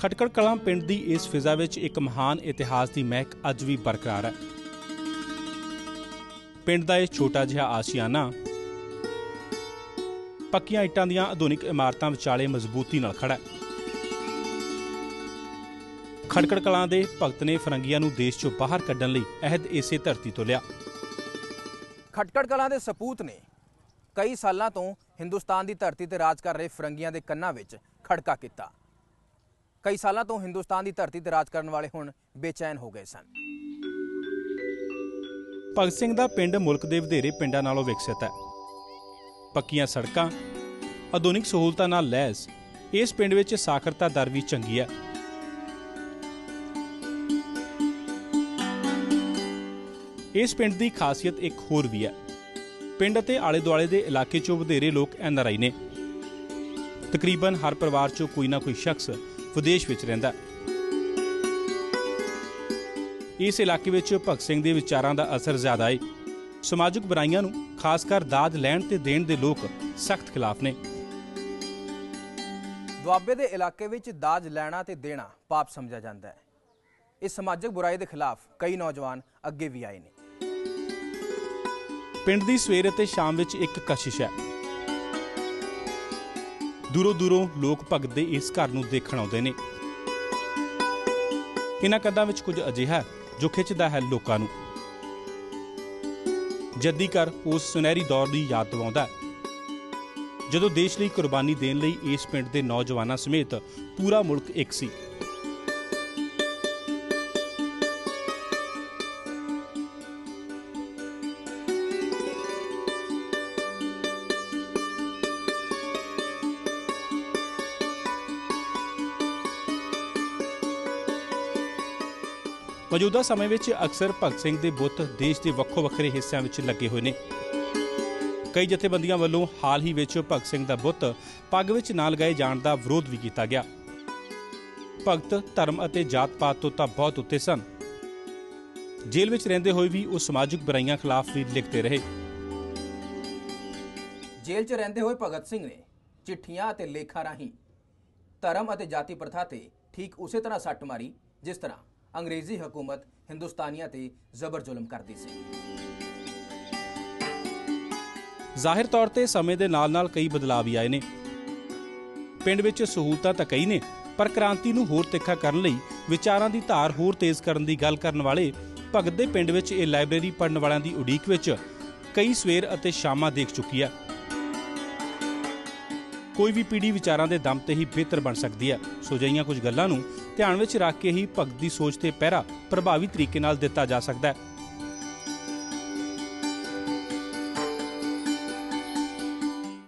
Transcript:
ਖਟਕੜ ਕਲਾਂ ਪਿੰਡ ਦੀ ਇਸ ਫਿਜ਼ਾ ਵਿੱਚ ਇੱਕ ਮਹਾਨ ਇਤਿਹਾਸ ਦੀ ਮਹਿਕ ਅੱਜ ਵੀ ਬਰਕਰਾਰ ਹੈ। ਪਿੰਡ ਦਾ ਇਹ ਛੋਟਾ ਜਿਹਾ ਆਸ਼ੀਆਨਾ ਪੱਕੀਆਂ ਇੱਟਾਂ ਦੀਆਂ ਆਧੁਨਿਕ ਇਮਾਰਤਾਂ ਵਿਚਾਲੇ ਮਜ਼ਬੂਤੀ ਨਾਲ ਖੜਾ ਹੈ। ਖਟਕੜ ਕਲਾਂ ਦੇ ਭਗਤ ਨੇ ਫਰੰਗੀਆਂ ਨੂੰ ਦੇਸ਼ ਚੋਂ ਬਾਹਰ ਕੱਢਣ ਲਈ ਅਹਿਦ ਇਸੇ ਧਰਤੀ ਤੋਂ ਲਿਆ। ਖਟਕੜ ਕਲਾਂ ਦੇ ਸਪੂਤ ਨੇ ਕਈ ਸਾਲਾਂ ਤੋਂ ਹਿੰਦੁਸਤਾਨ ਦੀ ਧਰਤੀ ਤੇ ਰਾਜ ਕਰ ਰਹੇ ਫਰੰਗੀਆਂ ਦੇ ਕੰਨਾਂ ਵਿੱਚ ਖੜਕਾ ਕੀਤਾ। ਕਈ ਸਾਲਾਂ ਤੋਂ ਹਿੰਦੁਸਤਾਨ ਦੀ ਧਰਤੀ ਤੇ ਰਾਜ ਕਰਨ ਵਾਲੇ ਹੁਣ ਬੇਚੈਨ ਹੋ ਗਏ ਸਨ। ਭਗਤ ਸਿੰਘ ਦਾ ਪਿੰਡ ਮੁਲਕ ਦੇ ਵਧੇਰੇ ਪਿੰਡਾਂ ਨਾਲੋਂ ਵਿਕਸਿਤ ਹੈ। ਪੱਕੀਆਂ ਸੜਕਾਂ, ਆਧੁਨਿਕ ਸਹੂਲਤਾਂ ਨਾਲ ਲੈਸ, ਇਸ ਪਿੰਡ ਵਿੱਚ ਸਾਖਰਤਾ ਦਰ ਵੀ ਚੰਗੀ ਹੈ। ਇਸ ਪਿੰਡ ਦੀ ਖਾਸੀਅਤ ਇੱਕ ਹੋਰ ਵੀ ਹੈ। ਪਿੰਡ ਅਤੇ ਆਲੇ-ਦੁਆਲੇ ਦੇ ਇਲਾਕੇ 'ਚੋਂ ਵਧੇਰੇ ਲੋਕ ਐਨਆਰਆਈ ਨੇ। ਤਕਰੀਬਨ ਹਰ ਪਰਿਵਾਰ 'ਚੋਂ ਕੋਈ ਨਾ ਕੋਈ ਸ਼ਖਸ ਵਿਦੇਸ਼ ਵਿੱਚ ਰਹਿੰਦਾ ਇਸ ਇਲਾਕੇ ਵਿੱਚ ਭਗਤ ਸਿੰਘ ਦੇ ਵਿਚਾਰਾਂ ਦਾ ਅਸਰ ਜ਼ਿਆਦਾ ਹੈ ਸਮਾਜਿਕ ਬੁਰਾਈਆਂ ਨੂੰ ਖਾਸ ਕਰ ਦਾਜ ਲੈਣ ਤੇ ਦੇਣ ਦੇ ਲੋਕ ਸਖਤ ਖਿਲਾਫ ਨੇ। ਦੁਆਬੇ ਦੇ ਇਲਾਕੇ ਵਿੱਚ ਦਾਜ ਲੈਣਾ ਤੇ ਦੇਣਾ ਪਾਪ ਸਮਝਿਆ ਜਾਂਦਾ ਹੈ। ਇਸ ਸਮਾਜਿਕ ਬੁਰਾਈ ਦੇ ਖਿਲਾਫ ਕਈ ਨੌਜਵਾਨ ਅੱਗੇ ਵੀ ਆਏ ਨੇ। ਪਿੰਡ ਦੀ ਸਵੇਰ ਅਤੇ ਸ਼ਾਮ ਵਿੱਚ ਇੱਕ ਕਸ਼ਿਸ਼ ਹੈ। ਦੂਰੋਂ ਦੂਰੋਂ ਲੋਕ ਭਗਤ ਦੇ ਇਸ ਘਰ ਨੂੰ ਦੇਖਣ ਆਉਂਦੇ ਨੇ। ਇਹਨਾਂ ਕੰਧਾਂ ਵਿੱਚ ਕੁਝ ਅਜਿਹਾ ਜੋ ਖਿੱਚਦਾ ਹੈ ਲੋਕਾਂ ਨੂੰ। ਜੱਦੀ ਘਰ ਉਸ ਸੁਨਹਿਰੀ ਦੌਰ ਦੀ ਯਾਦ ਦਿਵਾਉਂਦਾ ਹੈ। ਜਦੋਂ ਦੇਸ਼ ਲਈ ਕੁਰਬਾਨੀ ਦੇਣ ਲਈ ਇਸ ਪਿੰਡ ਦੇ ਨੌਜਵਾਨਾਂ ਸਮੇਤ ਪੂਰਾ ਮੁਲਕ ਇੱਕ ਸੀ। ਮੌਜੂਦਾ ਸਮੇਂ ਵਿੱਚ ਅਕਸਰ ਭਗਤ ਸਿੰਘ ਦੇ ਬੁੱਤ ਦੇਸ਼ ਦੇ ਵੱਖੋ ਵੱਖਰੇ ਹਿੱਸਿਆਂ ਵਿੱਚ ਲੱਗੇ ਹੋਏ ਨੇ। ਕਈ ਜਥੇਬੰਦੀਆਂ ਵੱਲੋਂ ਹਾਲ ਹੀ ਵਿੱਚ ਭਗਤ ਸਿੰਘ ਦਾ ਬੁੱਤ ਪੱਗ ਵਿੱਚ ਨਾ ਲਗਾਏ ਜਾਣ ਦਾ ਵਿਰੋਧ ਵੀ ਕੀਤਾ ਗਿਆ। ਭਗਤ ਧਰਮ ਅਤੇ ਜਾਤ-ਪਾਤ ਤੋਂ ਤਾਂ ਬਹੁਤ ਉੱਤੇ ਸਨ। ਜੇਲ੍ਹ ਵਿੱਚ ਰਹਿੰਦੇ ਹੋਏ ਵੀ ਉਹ ਸਮਾਜਿਕ ਬੁਰਾਈਆਂ ਖਿਲਾਫ ਵੀ ਲਿਖਦੇ ਰਹੇ। ਜੇਲ੍ਹ 'ਚ ਰਹਿੰਦੇ ਹੋਏ ਭਗਤ ਸਿੰਘ ਨੇ ਚਿੱਠੀਆਂ ਅਤੇ ਲੇਖਾਂ ਰਾਹੀਂ ਧਰਮ ਅਤੇ ਜਾਤੀ ਪ੍ਰਥਾ ਤੇ ਠੀਕ ਉਸੇ ਤਰ੍ਹਾਂ ਸੱਟ ਮਾਰੀ, ਜਿਸ ਤਰ੍ਹਾਂ ਅੰਗਰੇਜ਼ੀ ਹਕੂਮਤ ਹਿੰਦੁਸਤਾਨੀਆਂ ਤੇ ਜ਼ਬਰ ਜ਼ੁਲਮ ਕਰਦੀ ਸੀ। ਜ਼ਾਹਿਰ ਤੌਰ ਤੇ ਸਮੇਂ ਦੇ ਨਾਲ-ਨਾਲ ਕਈ ਬਦਲਾਅ ਵੀ ਆਏ ਨੇ। ਪਿੰਡ ਵਿੱਚ ਸਹੂਲਤਾਂ ਤਾਂ ਕਈ ਨੇ, ਪਰ ਕ੍ਰਾਂਤੀ ਨੂੰ ਹੋਰ ਤਿੱਖਾ ਕਰਨ ਲਈ ਵਿਚਾਰਾਂ ਦੀ ਧਾਰ ਹੋਰ ਤੇਜ਼ ਕਰਨ ਦੀ ਗੱਲ ਕਰਨ ਵਾਲੇ ਭਗਤ ਦੇ ਪਿੰਡ ਵਿੱਚ ਇਹ ਲਾਇਬ੍ਰੇਰੀ ਪੜਨ ਵਾਲਿਆਂ ਦੀ ਉਡੀਕ ਵਿੱਚ ਕਈ ਸਵੇਰ ਅਤੇ ਸ਼ਾਮਾਂ ਦੇਖ ਚੁੱਕੀ ਹੈ ਕੋਈ ਵੀ ਪੀੜ੍ਹੀ ਵਿਚਾਰਾਂ ਦੇ ਦਮ ਤੇ ਹੀ ਬਿਹਤਰ ਬਣ ਸਕਦੀ ਹੈ। ਸੋ ਜਿਹੀਆਂ ਕੁਝ ਗੱਲਾਂ ਨੂੰ ਧਿਆਨ ਵਿੱਚ ਰੱਖ ਕੇ ਹੀ ਭਗਤ ਦੀ ਸੋਚ ਤੇ ਪਹਿਰਾ ਪ੍ਰਭਾਵੀ ਤਰੀਕੇ ਨਾਲ ਦਿੱਤਾ ਜਾ ਸਕਦਾ ਹੈ।